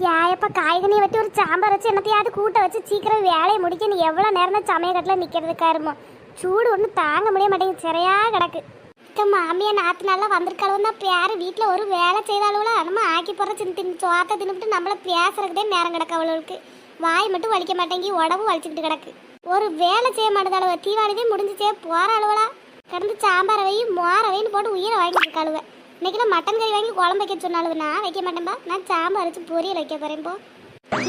ஏப்பா காய்கனி வெட்டி ஒரு சாம்பார் வச்சு என்னத்தையாவது கூட்ட வச்சு சீக்கிரம் வேலையை முடிக்க. எவ்வளோ நேரம் சமயக்கட்டில் நிற்கிறதுக்கா இருமோ சூடு ஒன்றும் தாங்க முடிய மாட்டேங்குது சரியாக கிடக்கு. இப்போ மாமியா நாற்று நல்லா வந்திருக்காளும் தான் பேர் வீட்டில் ஒரு வேலை செய்தாலும் நம்ம ஆக்கி போடுற சின்ன தின்னு சோத்தை தின்னுட்டு நம்மள பேசுறதுக்கே நேரம் கிடக்கு அவளுக்கு. வாய் மட்டும் வலிக்க மாட்டேங்கி உடம்பு வலிச்சுக்கிட்டு கிடக்கு. ஒரு வேலை செய்ய மாட்டேதாளுவ தீவாளிதே முடிஞ்சிச்சே போகிற அழுவலா கிடந்து சாம்பாரை வை மோர வைன்னு போட்டு உயிரை வாங்கிட்டு இருக்காளுவேன் இன்னைக்கு மட்டன் கறி வாங்கி குழம்பு வைக்க சொன்னாலும் நான் வைக்க மாட்டேன்பா நான் சாம்பார் வச்சு பொரியல் வைக்க போறேன் போ.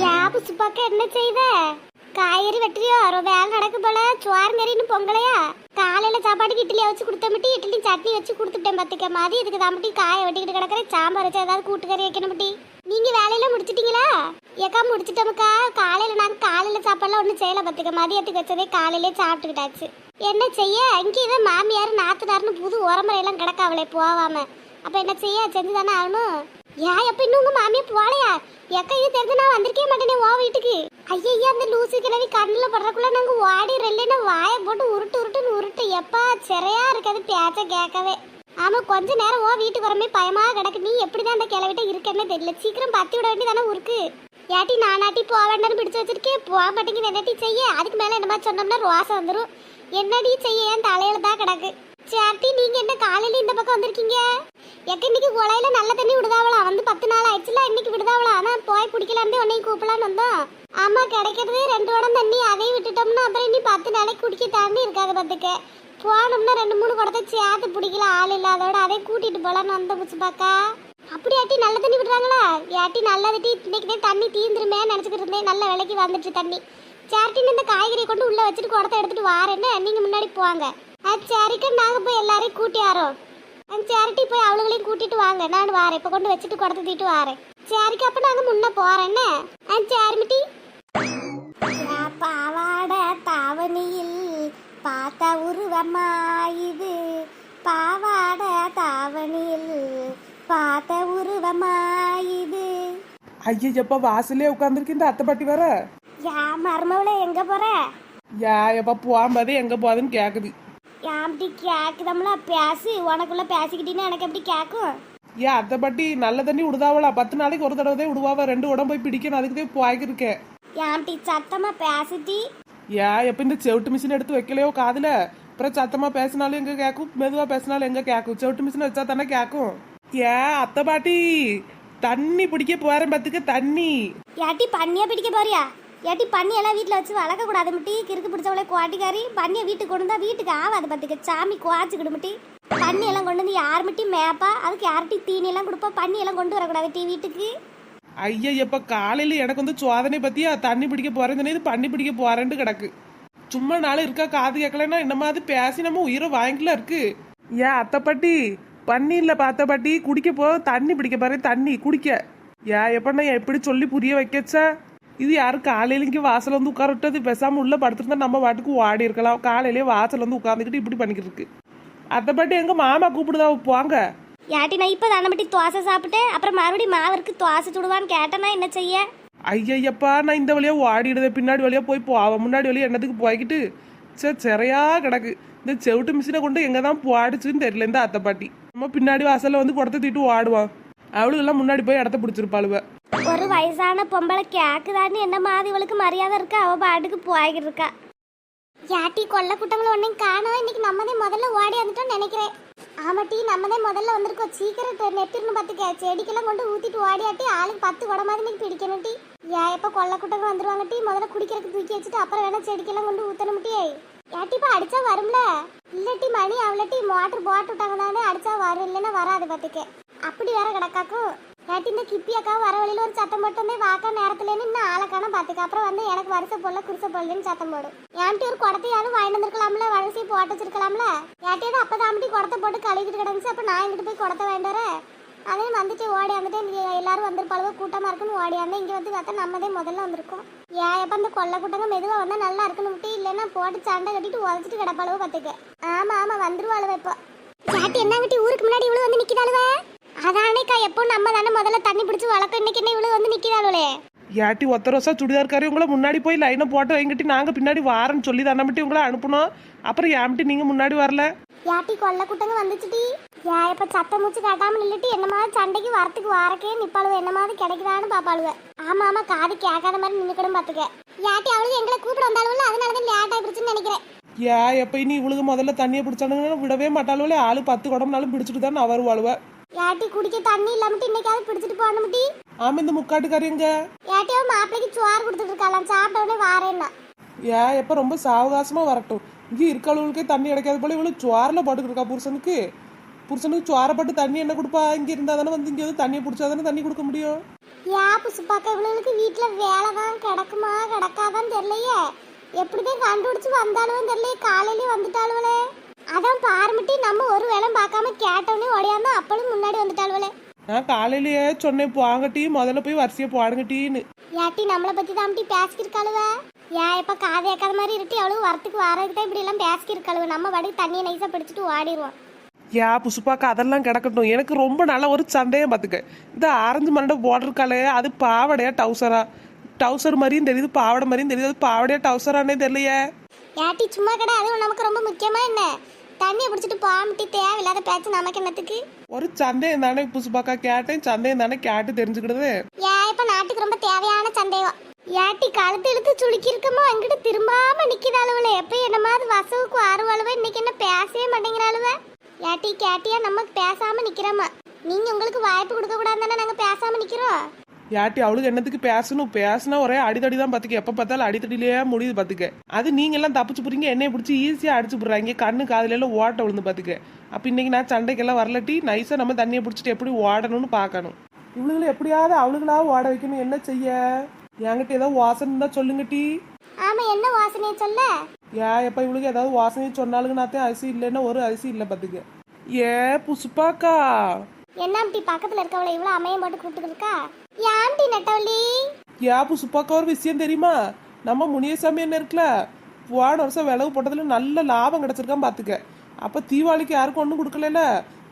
யாபு சுப்பாக்கா என்ன செய்த? காய்கறி வெட்டுறியோ? ரொம்ப வேலை நடக்கு போல. சுவார் கறி பொங்கலையா? காலையில சாப்பாட்டுக்கு இட்லியை வச்சு கொடுத்த மட்டும் இட்லி சட்னி வச்சு கொடுத்துட்டேன் பார்த்துக்க மாதிரி இதுக்கு தான் மட்டும் காய வெட்டிக்கிட்டு கிடக்குற சாம்பார் வச்சு ஏதாவது கூட்டுக்கறி வைக்கணும் முட்டி. நீங்க வேலையில முடிச்சிட்டீங்களா? ஏக்கா முடிச்சிட்டோமுக்கா. காலையில நாங்க காலையில சாப்பாடுலாம் ஒன்றும் செய்யல பார்த்துக்க மதியத்துக்கு வச்சதே காலையிலே சாப்பிட்டுக்கிட்டாச்சு. என்ன செய்ய? இங்கே தான் மாமியார் நாத்துனார்னு புது உரமுறையெல்லாம் கிடக்காவளே போவாம அப்ப என்ன செய்ய? செஞ்சு தானே ஆகணும்? ஏன் எப்ப இன்னும் உங்க மாமியை போலையா எக்கா இது தெரிஞ்சு நான் வந்திருக்கே மாட்டேனே ஓ வீட்டுக்கு. ஐயா அந்த லூசு கிழவி கண்ணில் படுறக்குள்ள நாங்க ஓடி ரெல்லைன்னா வாயை போட்டு உருட்டு உருட்டுன்னு உருட்டு. எப்பா சிறையா இருக்காது பேச்ச கேட்கவே. ஆமா கொஞ்ச நேரம் ஓ வீட்டுக்கு வரமே பயமா கிடக்கு. நீ எப்படிதான் அந்த கிளவிட்ட இருக்கேன்னு தெரியல. சீக்கிரம் பத்தி விட வேண்டியதானே உருக்கு ஏட்டி நானாட்டி போக வேண்டாம்னு பிடிச்சு வச்சிருக்கேன் போக மாட்டேங்குது. என்னட்டி செய்ய? அதுக்கு மேல என்ன மாதிரி சொன்னோம்னா ரோசை வந்துடும் என்னடி செய்ய? என் தலையில தான் கிடக்கு. சேட்டி நீங்க என்ன காலையில இந்த பக்கம் வந்திருக்கீங்க? எக்க இன்னைக்கு குழையில நல்ல தண்ணி விடுதாவளா? வந்து பத்து நாள் ஆயிடுச்சுல இன்னைக்கு விடுதாவளா? ஆனா போய் பிடிக்கலான்னு உன்னையும் கூப்பிடலான்னு வந்தோம். ஆமா கிடைக்கிறது ரெண்டு உடம் தண்ணி அதையும் விட்டுட்டோம்னா அப்புறம் இனி பத்து நாளைக்கு குடிக்க தண்ணி இருக்காது பத்துக்க. போனோம்னா ரெண்டு மூணு குடத்தை சேர்த்து பிடிக்கல ஆள் இல்லாதோட அதை கூட்டிட்டு போலான்னு வந்த புச்சு பாக்கா. அப்படி ஆட்டி நல்ல தண்ணி விடுறாங்களா? ஆட்டி நல்லது டீ இன்னைக்கு தண்ணி தீந்துருமே நினச்சிக்கிட்டு இருந்தேன். நல்ல விலைக்கு வந்துட்டு தண்ணி. சேட்டின்னு இந்த காய்கறியை கொண்டு உள்ள வச்சுட்டு குடத்தை எடுத்துட்டு வாரேன்னு நீங்க முன்னாடி போவாங்க அது சரிக்கா நாங்க போய் எல்லாரையும் கூட்டி வரோம். சேரிட்டி போய் அவளுகளையும் கூட்டிட்டு வாங்க. நான் வாரேன். இப்ப கொண்டு வச்சுட்டு குடத்தை தீட்டு வாரேன். சரிக்கா அப்ப நாங்க முன்ன போறேன்னு ஆ சேரிமிட்டி பாவாட தாவணியில் பார்த்த உருவமா இது பாவாட தாவணியில் பார்த்த உருவமா இது ஐயப்பா வாசலே உட்காந்துருக்கு இந்த அத்தை பாட்டி வர யா மருமவளை எங்க போற? யா எப்பா போகும்போதே எங்க போகுதுன்னு கேக்குது. யாம்டி கேக்குதம்ல? பேசு. உனக்குள்ள பேசிக்கிட்டீன்னு எனக்கு எப்படி கேக்கும்? ஏன் அத்தை பாட்டி நல்ல தண்ணி விடுதாவளா? பத்து நாளைக்கு ஒரு தடவை தான் விடுவாவ? ரெண்டு உடம்பு போய் பிடிக்கணும். அதுக்கு தான் போய்க்கிருக்கேன் யாம்டி சத்தமா பேசிட்டி ஏன் எப்ப இந்த செவிட்டு மிஷின் எடுத்து வைக்கலையோ காதுல? அப்புறம் சத்தமா பேசினாலும் எங்க கேக்கும்? மெதுவா பேசினாலும் எங்க கேக்கும்? செவிட்டு மிஷின் வச்சா தானே கேக்கும்? ஏன் அத்தை பாட்டி தண்ணி பிடிக்க போறேன் பத்துக்க தண்ணி. ஏட்டி பண்ணியா பிடிக்க போறியா? ஏட்டி பண்ணியெல்லாம் வீட்டில் வச்சு வளர்க்கக்கூடாது முட்டி. கிறுக்கு பிடிச்சவளே குவாட்டிக்காரி பண்ணியை வீட்டுக்கு கொண்டு வந்தால் வீட்டுக்கு ஆகாது பார்த்துக்க சாமி குவாச்சிக்கிடு முட்டி. பண்ணி எல்லாம் கொண்டு வந்து யார் முட்டி? மேப்பா. அதுக்கு யார்ட்டி தீனி எல்லாம் கொடுப்பா? பண்ணி எல்லாம் கொண்டு வரக்கூடாது டீ வீட்டுக்கு. ஐயா எப்ப காலையில எனக்கு வந்து சோதனை பத்தியா? தண்ணி பிடிக்க போறேன்னு இது பண்ணி பிடிக்க போறேன்னு கிடக்கு. சும்மா நாள் இருக்கா? காது கேட்கலன்னா என்ன மாதிரி பேசி நம்ம உயிரை வாங்கிக்கல இருக்கு. ஏன் அத்தை பாட்டி? பண்ணி இல்ல பார்த்த பாட்டி. குடிக்க போ. தண்ணி பிடிக்க பாரு. தண்ணி குடிக்க. ஏன் எப்பண்ணா எப்படி சொல்லி புரிய வைக்கச்சா? இது யாரு காலையில இங்க வாசல் வந்து உட்கார விட்டது பேசாம உள்ள படுத்திருந்தா நம்ம பாட்டுக்கு ஓடி இருக்கலாம் காலையிலேயே வாசல் வந்து உட்காந்துக்கிட்டு இப்படி பண்ணிக்கிட்டு இருக்கு அத்தை பாட்டி எங்க மாமா கூப்பிடுதா போங்க ஏட்டி நான் இப்போ தானே முட்டி தோசை சாப்பிட்டு அப்புறம் மறுபடியும் மாவு இருக்கு தோசை சுடுவான்னு கேட்டேன்னா என்ன செய்ய ஐயய்யப்பா நான் இந்த வழியா ஓடிடுதே பின்னாடி வழியா போய் போவேன் முன்னாடி வழியா என்னத்துக்கு போய்கிட்டு சே சிறையா கிடக்கு இந்த செவிட்டு மிஷினை கொண்டு எங்க தான் போடிச்சுன்னு தெரியல இந்த அத்தை பாட்டி நம்ம பின்னாடி வாசல்ல வந்து குடத்தை தீட்டு ஓடுவான் அவளுக்கெல்லாம் முன்னாடி போய் இடத்த பிடிச்சிருப்பாளுவ ஒரு வயசான பொம்பளை கேக்குதான்னு என்ன மாதிரி இவளுக்கு மரியாதை இருக்கா அவ பாட்டுக்கு போய்கிட்டு இருக்கா யாட்டி கொள்ள குட்டங்களை ஒன்றையும் காணோம் இன்னைக்கு நம்மதே முதல்ல ஓடி வந்துட்டோம்னு நினைக்கிறேன் ஆமா டீ நம்மதே முதல்ல வந்திருக்கோம் சீக்கிரம் நெப்பிர்னு பார்த்துக்க செடிக்கெல்லாம் கொண்டு ஊத்திட்டு ஓடியாட்டி ஆளுக்கு பத்து குடமாதிரி இன்னைக்கு பிடிக்கணும் டீ ஏன் எப்போ கொள்ள கூட்டங்கள் வந்துருவாங்க டீ முதல்ல குடிக்கிறதுக்கு தூக்கி வச்சுட்டு அப்புறம் வேணா செடிக்கெல்லாம் கொண்டு ஊத்தணும் டீ யாட்டி இப்போ அடிச்சா வரும்ல இல்லட்டி மணி அவளட்டி மோட்டர் போட்டு விட்டாங்க தானே அடிச்சா வரும் இல்லைன்னா வராது பார்த்துக்க அப்படி வேற கிடக்காக்கும் ஏட்டி இந்த கிப்பி அக்கா வர வழியில் ஒரு சத்தம் போட்டு வந்து வாக்கா இன்னும் ஆளக்கான பார்த்துக்க அப்புறம் வந்து எனக்கு வருஷ போடல குடிசை போடலன்னு சத்தம் போடும். ஏன்ட்டி ஒரு குடத்தையாவது வாங்கி வந்திருக்கலாம்ல வரிசையை போட்டு வச்சிருக்கலாம்ல? ஏட்டியாவது அப்போ தாமட்டி குடத்தை போட்டு கழுவிட்டு கிடந்துச்சு அப்போ நான் இங்கிட்டு போய் குடத்தை வேண்டாரேன் அதே வந்துட்டு ஓடி வந்துட்டு எல்லாரும் வந்திருப்பாளுவோ கூட்டமா இருக்குன்னு ஓடி வந்து இங்க வந்து பார்த்தா நம்மதே முதல்ல வந்திருக்கோம். ஏன் எப்ப அந்த கொல்ல கூட்டங்க மெதுவா வந்தா நல்லா இருக்குன்னு விட்டு இல்லைன்னா போட்டு சண்டை கட்டிட்டு உதச்சிட்டு கிடப்பாளுவோ பார்த்துக்க ஆமா ஆமா வந்துருவாளுவ இப்போ. சாட்டி என்ன விட்டு ஊருக்கு முன்னாடி இவ்வளவு வந்து நிக்கிறாளுவ அதானேக்கா எப்போ நம்ம தானே முதல்ல தண்ணி பிடிச்சி வளர்க்க இன்னைக்கு என்ன இவ்வளவு வந்து நிக்கிறாளுவே ஏட்டி ஒத்த ரோசா சுடிதார்காரி உங்களை முன்னாடி போய் லைனை போட்டு வைங்கிட்டு நாங்க பின்னாடி வாரேன்னு சொல்லி தானே மட்டும் உங்களை அனுப்பணும் அப்புறம் ஏன்ட்டு நீங்க முன்னாடி வரல? யாட்டி கொல்ல கூட்டங்க வந்துச்சுடி யா இப்ப சத்த மூச்சு காட்டாம நின்னுட்டு என்ன மாதிரி சண்டைக்கு வரத்துக்கு வாரக்கே நிப்பாளுவ என்ன மாதிரி கிடைக்குதான்னு பாப்பாளுவ. ஆமா ஆமா காது கேட்காத மாதிரி நின்னுக்கணும் பாத்துக்க. யாட்டி அவளுக்கு எங்களை கூப்பிட வந்தாலும் அதனாலதான் லேட் ஆயிடுச்சுன்னு நினைக்கிறேன். ஏ எப்ப இனி இவளுக்கு முதல்ல தண்ணியை பிடிச்சானுங்கன்னா விடவே மாட்டாளுவலே ஆளு பத்து குடம்னாலும் பிடிச்சிட்டு தான் வருவாளுவ யாட்டி குடிக்க தண்ணி இல்லாமட்டு இன்னைக்காவது பிடிச்சிட்டு போகணும் முட்டி. ஆமா இந்த முக்காட்டுக்காரி எங்க யாட்டியோ மாப்பிளைக்கு சோறு கொடுத்துட்டு இருக்காளாம் சாப்பிட்ட உடனே வாரேன்னா. ஏ எப்ப ரொம்ப சாவகாசமா வரட்டும். இங்கே இருக்கவளுக்கே தண்ணி கிடைக்காத போல இவளு சுவாரில் இருக்கா புருஷனுக்கு. புருஷனுக்கு சுவாரப்பட்டு தண்ணி என்ன கொடுப்பா? இங்க இருந்தா தானே வந்து இங்க வந்து தண்ணியை பிடிச்சா தானே தண்ணி கொடுக்க முடியும்? யா புசுப்பாக்க இவளுக்கு வீட்டுல வேலை தான் கிடக்குமா கிடக்காதான்னு தெரியலையே. எப்படிதான் கண்டுபிடிச்சு வந்தாலும் தெரியலையே. காலையிலயே வந்துட்டாளுவலே அதான் பாருமிட்டி நம்ம ஒரு வேலை பார்க்காம கேட்டோன்னே ஓடியாந்தா அப்பளும் முன்னாடி வந்துட்டாளுவலே நான் காலையிலேயே சொன்னேன் போங்கட்டி முதல்ல போய் வரிசையை போடுங்கட்டின்னு யாட்டி நம்மளை பத்தி தான் பேசிக்கிருக்காளுவ? ஏன் இப்ப காது ஏக்காத மாதிரி இருட்டி அவளுக்கு வரத்துக்கு வரதுக்கு தான் இப்படி எல்லாம் பேசிக்கிருக்காளுவ. நம்ம பாட்டுக்கு தண்ணியை நைஸா பிடிச்சிட்டு ஓடிடுவோம். யா புசுப்பாக்கா அதெல்லாம் கிடக்கட்டும். எனக்கு ரொம்ப நல்ல ஒரு சந்தேகம் பார்த்துக்க. இந்த ஆரஞ்சு மண்டை போட்டிருக்காளே அது பாவடையா டவுசரா? டவுசர் மாதிரியும் தெரியுது பாவாடை மாதிரியும் தெரியுது அது பாவடையா டவுசரானே தெரியலையே. யாட்டி சும்மா கடை. அதுவும் நமக்கு ரொம்ப முக்கியமா என்ன? தண்ணியை பிடிச்சிட்டு போகாமட்டி தேவையில்லாத பேச்சு நமக்கு என்னத்துக்கு? ஒரு சந்தேகம் தானே புசுப்பாக்கா கேட்டேன். சந்தேகம் தானே கேட்டு தெரிஞ்சுக்கிடுது ஏன் இப்ப நாட்டுக்கு ரொம்ப தேவையான சந்தேகம். ஏட்டி கழுத்து இழுத்து சுளுக்கி இருக்கமோ அங்கிட்டு திரும்பாம நிக்கிதாளுவல எப்ப என்னமாவது வசவுக்கு ஆறுவாளுவ இன்னைக்கு என்ன பேசவே மாட்டேங்கிறாளுவ ஏட்டி கேட்டியா? நம்ம பேசாம நிக்கிறோமா? நீங்க உங்களுக்கு வாய்ப்பு கொடுக்க கூடாதுன்னு நாங்க பேசாம நிக்கிறோம்? யாட்டி அவளுக்கு என்னத்துக்கு பேசணும்? பேசினா ஒரே அடிதடி தான் பார்த்துக்க எப்போ பார்த்தாலும் அடித்தடியிலேயே முடியுது பார்த்துக்க அது நீங்க எல்லாம் தப்பிச்சு போறீங்க என்னைய பிடிச்சி ஈஸியாக அடிச்சு போடுறாங்க. கண்ணு காதுல எல்லாம் ஓட்ட விழுந்து பார்த்துக்க அப்போ இன்னைக்கு நான் சண்டைக்கெல்லாம் வரலட்டி நைஸாக நம்ம தண்ணியை பிடிச்சிட்டு எப்படி ஓடணும்னு பார்க்கணும். இவளுகளை எப்படியாவது அவளுகளா ஓட வைக்கணும். என்ன செய்ய? என்கிட்ட ஏதாவது வாசனை தான் சொல்லுங்க டீ. ஆமா என்ன வாசனையை சொல்ல? ஏன் எப்போ இவளுக்கு ஏதாவது வாசனை சொன்னாலுங்க நாத்தே அரிசி இல்லைன்னா ஒரு அரிசி இல்லை பார்த்துக்க ஏ புஷ்பாக்கா என்னாம்டி பக்கத்துல இருக்கவளை இவ்வளவு அமையம் போட்டு கூப்பிட்டு இருக்கா? ஏன்டி நெட்டவள்ளி? யா புஷ்பாக்கா ஒரு விஷயம் தெரியுமா? நம்ம முனியசாமி என்ன இருக்குல்ல போன வருஷம் விளவு போட்டதுல நல்ல லாபம் கிடைச்சிருக்கான் பாத்துக்க அப்ப தீபாவளிக்கு யாருக்கும் ஒண்ணும் கொடுக்கல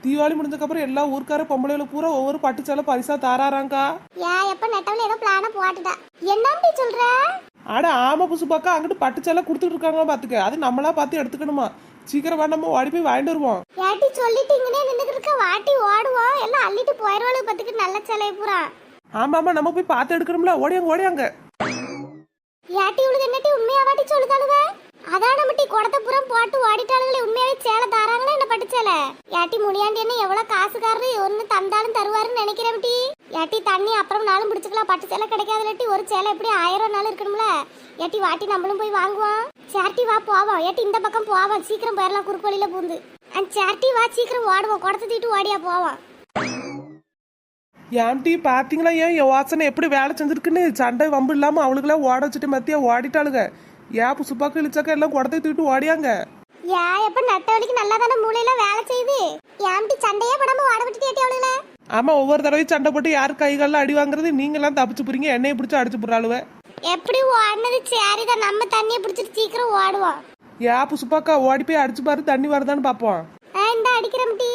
தீபாவளி முடிஞ்சக்கப்புறம் எல்லா ஊர்க்கார பொம்பளைகளும் பூரா ஒவ்வொரு பட்டு சேலை பரிசா தாராறாங்கா யா எப்ப நெட்டவள்ளி ஏதோ பிளான போட்டுட்டா. என்னாம்டி சொல்ற? ஆனா ஆமா புசுப்பாக்கா அங்கிட்டு பட்டு சேலை கொடுத்துட்டு இருக்காங்க பாத்துக்க அது நம்மளா பார்த்து எடுத்துக்கணுமா? சீக்கிரம் வேண்டாம ஓடி போய் வாங்கிட்டு வருவோம். ஏட்டி சொல்லிட்டு இங்கனே நின்னுட்டு இருக்க? வாட்டி ஓடுவோம். எல்லாம் அள்ளிட்டு போயிடுவாளு பத்துக்கு நல்ல சிலையை பூரா. ஆமா ஆமா நம்ம போய் பார்த்து எடுக்கணும்ல. ஓடியாங்க ஓடியாங்க. யாட்டி உனக்கு என்னட்டி உண்மையா வாட்டி சொல்லுதாளுவ அதான் நம்மட்டி குடத்தை புறம் போட்டு ஓடிட்டாளுங்களே உண்மையாவே சேலை தாராங்களா என்ன பட்டு சேலை? ஏட்டி முனியாண்டி என்ன எவ்வளவு காசுக்காரரு ஒன்னு தந்தாலும் தருவாருன்னு நினைக்கிறேன் டி. யாட்டி தண்ணி அப்புறம் நாளும் பிடிச்சிக்கலாம் பட்டு சேலை கிடைக்காதுலட்டி ஒரு சேலை எப்படி ஆயிரம் நாள் இருக்கணும்ல? ஏட்டி வாட்டி நம்மளும் போய் வாங்குவோம். சேட்டி வா போவோம். ஏட்டி இந்த பக்கம் போவோம். சீக்கிரம் போயிடலாம் குறுக்கு வழியில பூந்து. அந்த சேட்டி வா சீக்கிரம் ஓடுவோம். குடத்தை தீட்டு ஓடியா போவோம். ஏன் டீ பாத்தீங்களா? ஏன் என் வாசனை எப்படி வேலை செஞ்சிருக்குன்னு? சண்டை வம்பு இல்லாம அவளுக்கெல்லாம் ஓட வச்சுட்டு மத்தியா ஓடிட்டாளுங்க ஏன் புசுப்பாக்கு இழிச்சாக்க எல்லாம் குடத்தை தூக்கிட்டு ஓடியாங்க? யா எப்ப நட்ட வலிக்கு நல்லா தானே மூளையில வேலை செய்யுது? ஏன்டி சண்டையே படாம ஓட விட்டுட்டு அவளுல ஆமா ஒவ்வொரு தடவையும் சண்டை போட்டு யார் கை காலில் அடி வாங்குறது? நீங்க எல்லாம் தப்பிச்சு போறீங்க. என்னைய பிடிச்சி அடிச்சு போடுறாளுவ. எப்படி ஓடினது? சரிதான் நம்ம தண்ணியை பிடிச்சிட்டு சீக்கிரம் ஓடுவோம். ஏன் புசுப்பாக்கா ஓடி போய் அடிச்சு பாரு தண்ணி வருதான்னு பாப்போம். இந்த அடிக்கிறோம் டீ